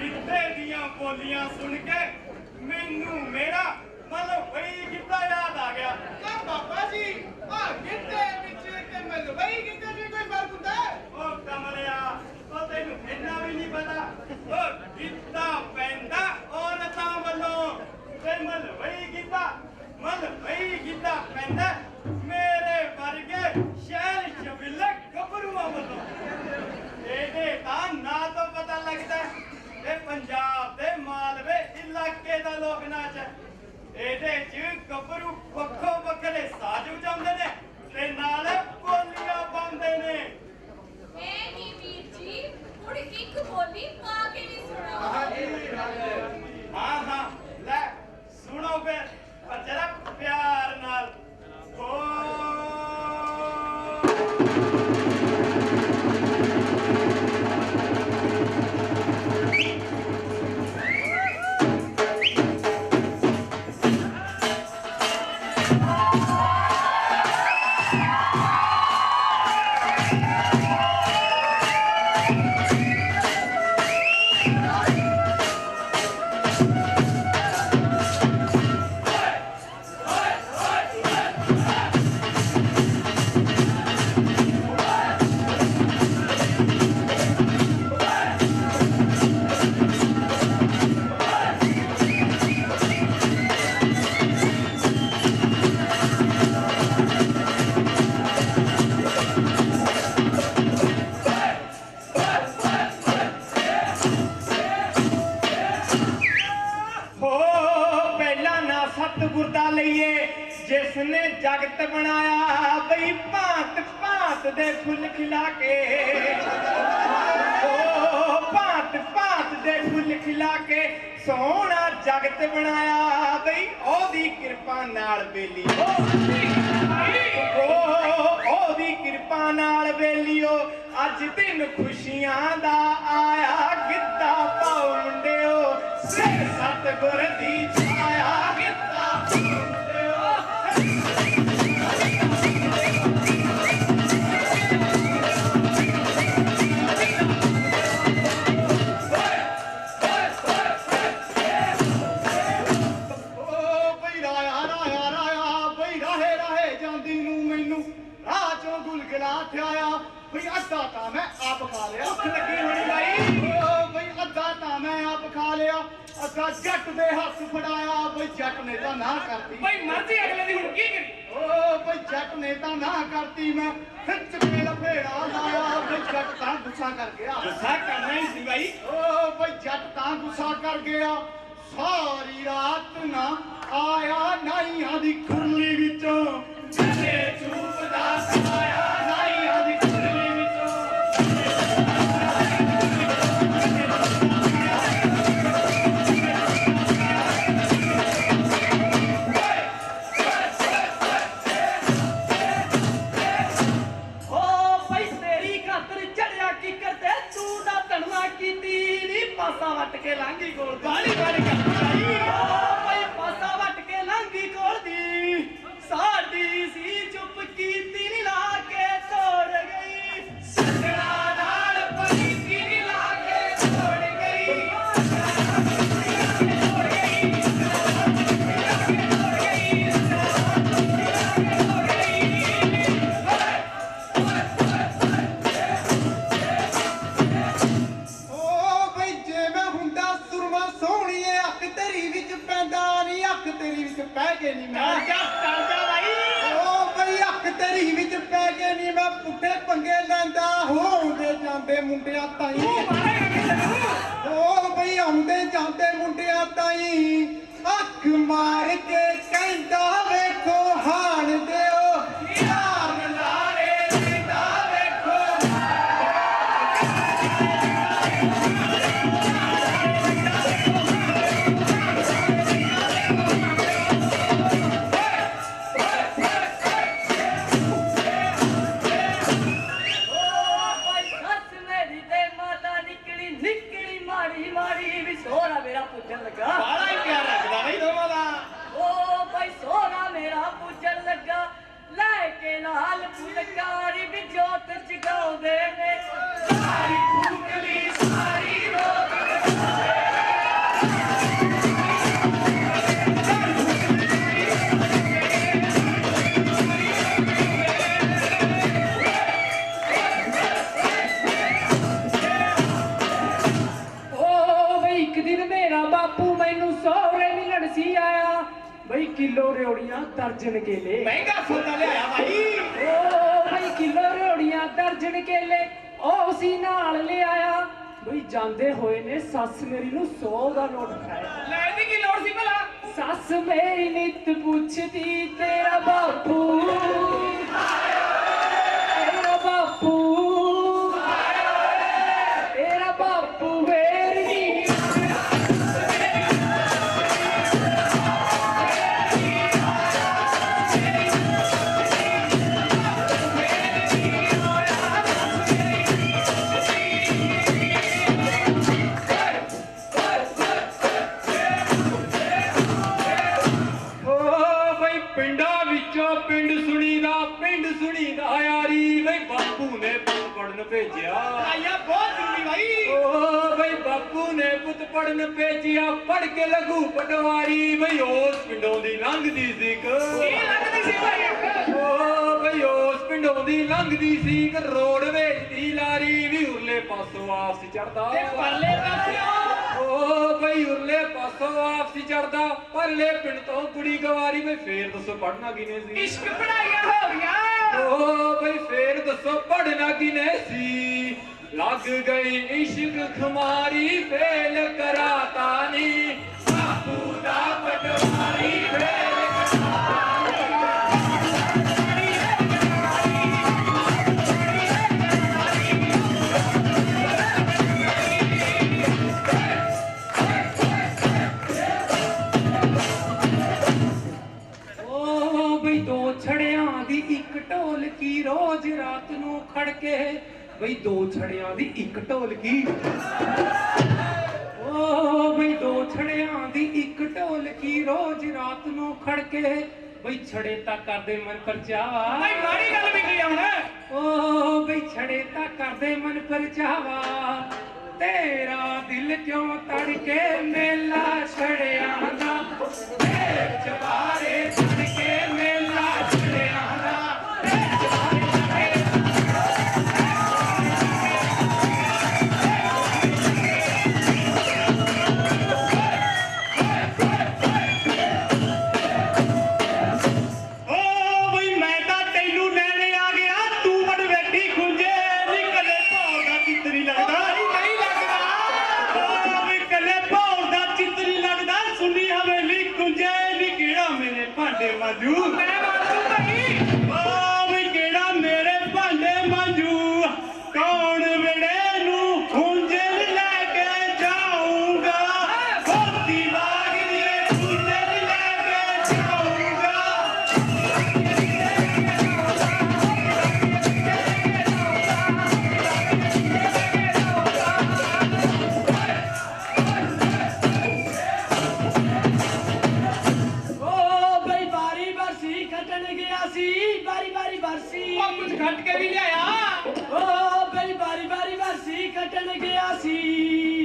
ਗਿੱਧੇ ਦੀਆਂ ਬੋਲੀਆਂ ਸੁਣ ਕੇ ਮੈਨੂੰ ਮੇਰਾ ਮਤਲਬ ਵਈ ਗਿੱਧਾ ਯਾਦ ਆ ਗਿਆ। ਕਾ ਬਾਬਾ ਜੀ, ਆ ਗਿੱਧੇ ਬਣਾਇਆ ਭਾਂਤ ਭਾਂਤ ਦੇ ਫੁੱਲ ਖਿਲਾ ਕੇ। ਹੋ ਭਾਂਤ ਭਾਂਤ ਦੇ ਫੁੱਲ ਖਿਲਾ ਕੇ ਸੋਹਣਾ ਜਗਤ ਬਣਾਇਆ ਬਈ। ਉਹਦੀ ਕਿਰਪਾ ਨਾਲ ਬੇਲੀ ਓ, ਉਹਦੀ ਕਿਰਪਾ ਨਾਲ ਬੇਲੀਓ। ਅੱਜ ਦਿਨ ਖੁਸ਼ੀਆਂ ਦਾ ਆਇਆ ਗਿੱਧਾ ਪਾਓ ਮੁੰਡਿਓ। ਸਿਰ ਸਤਗੁਰ ਦੀ ਚੋਂ ਗੁਲਗਲਾ ਠਿਆਇਆ ਬਈ ਅੱਧਾ ਤਾਂ ਮੈਂ ਆਪ ਖਾ ਲਿਆ। ਭੁੱਖ ਲੱਗੀ ਹੋਣੀ ਬਾਈ। ਓ ਬਈ ਅੱਧਾ ਤਾਂ ਮੈਂ ਆਪ ਖਾ ਲਿਆ। ਅੱਧਾ ਜੱਟ ਦੇ ਹੱਥ ਫੜਾਇਆ ਬਈ ਜੱਟ ਨੇ ਤਾਂ ਨਾ ਕਰਤੀ। ਬਈ ਮਰਜ਼ੀ ਅਗਲੇ ਦੀ ਹੁਣ ਕੀ ਕਰੀ ਓ ਬਈ ਜੱਟ ਨੇ ਤਾਂ ਨਾ ਕਰਤੀ ਮੈਂ। ਖਿੱਚ ਕੇ ਲਫੇੜਾ ਲਾਇਆ ਬਈ ਜੱਟ ਤਾਂ ਗੁੱਸਾ ਕਰ ਗਿਆ। ਗੁੱਸਾ ਕਰਨਾ ਹੀ ਸੀ ਬਾਈ। ਓ ਬਈ ਜੱਟ ਤਾਂ ਗੁੱਸਾ ਕਰ ਗਿਆ। ਸਾਰੀ ਰਾਤ ਨਾ ਆਇਆ ਨਾਈਆਂ ਦੀ ਖੁਰਲੀ ਵਿੱਚੋਂ। ਜਿਹੜੇ ਚੂਪ ਦਾ ਪੰਗੇ ਲੈਂਦਾ ਹੋਉਂਦੇ ਜਾਂਦੇ ਮੁੰਡਿਆਂ ਤਾਈ। ਓ ਬਈ ਆਉਂਦੇ ਜਾਂਦੇ ਮੁੰਡਿਆਂ ਤਾਈ। ਅੱਖ ਮਾਰ ਕੇ ਕਹਿੰਦਾ ਵੇਖੋ ਜਦ ਮੇਰਾ ਬਾਪੂ ਮੈਨੂੰ ਸੋਹਰੇ ਮਿਲਣ ਸੀ ਆਇਆ। ਬਈ ਕਿਲੋ ਰਿਓੜੀਆਂ ਦਰਜਨ ਕੇਲੇ। ਮਹਿੰਗਾ ਸੋਨਾ ਲਿਆਇਆ ਭਾਈ ਓ ਬਈ ਕਿਲੋ ਰਿਓੜੀਆਂ ਦਰਜਨ ਕੇਲੇ ਉਹ ਸੀ ਨਾਲ ਲਿਆਇਆ। ਬਈ ਜਾਂਦੇ ਹੋਏ ਨੇ ਸੱਸ ਮੇਰੀ ਨੂੰ 100 ਦਾ ਨੋਟ ਫੜਾਇਆ ਲੈਣ ਦੀ ਕੀ ਲੋੜ ਸੀ ਭਲਾ? ਸੱਸ ਮੇਰੀ ਨਿਤ ਪੁੱਛਦੀ ਤੇਰਾ ਪੜ ਕੇ ਲਘੂ ਪਟਵਾਰੀ ਬਈ ਉਸ ਪਿੰਡੋਂ ਦੀ ਲੰਘਦੀ ਸੀ ਕੀ ਲੱਗਦੀ ਸੀ ਭਾਈ ਓ ਬਈ ਉਸ ਪਿੰਡੋਂ ਦੀ ਲੰਘਦੀ ਸੀ ਇੱਕ ਰੋਡ ਵੇਚਦੀ ਲਾਰੀ ਵੀ ਉਰਲੇ ਪਾਸੋਂ ਆਪਸ ਚੜਦਾ ਤੇ ਪਰਲੇ ਪਾਸਿਓ ਓ ਬਈ ਉਰਲੇ ਪਾਸੋਂ ਆਪਸ ਚੜਦਾ ਪਰਲੇ ਪਿੰਡ ਤੋਂ ਕੁੜੀ ਗਵਾਰੀ ਬਈ ਫੇਰ ਦੱਸੋ ਪੜਨਾ ਕਿਨੇ ਸੀ? ਇਸ਼ਕ ਪੜਾਈਆਂ ਹੋ ਗਈਆਂ। ਓ ਬਈ ਫੇਰ ਦੱਸੋ ਪੜਨਾ ਕਿਨੇ ਸੀ? लग गई इश्क खुमारी फेल कराता नहीं साहूदा पटवा ਬਈ ਦੋ ਛੜਿਆਂ ਦੀ ਇੱਕ ਢੋਲਕੀ। ਓ ਬਈ ਦੋ ਛੜਿਆਂ ਦੀ ਇੱਕ ਢੋਲਕੀ ਰੋਜ਼ ਰਾਤ ਨੂੰ ਖੜਕੇ ਬਈ ਛੜੇ ਤਾਂ ਕਰਦੇ ਮਨ ਪਰਚਾਵਾ। ਭਾਈ ਮਾੜੀ ਗੱਲ ਵੀ ਕੀ ਹੁਣ? ਓ ਬਈ ਛੜੇ ਤਾਂ ਕਰਦੇ ਮਨ ਪਰਚਾਵਾ। ਤੇਰਾ ਦਿਲ ਕਿਉਂ ਤੜਕੇ ਮੇਲਾ ਛੜਿਆਂ ਦਾ? ਚਵਾਰੇ I knew ਉਹ ਕੇ ਵੀ ਲਿਆਇਆ। ਓ ਬਈ ਬਾਰੀ ਬਾਰੀ ਬਰਸੀ ਖੱਟਣ ਗਿਆ ਸੀ।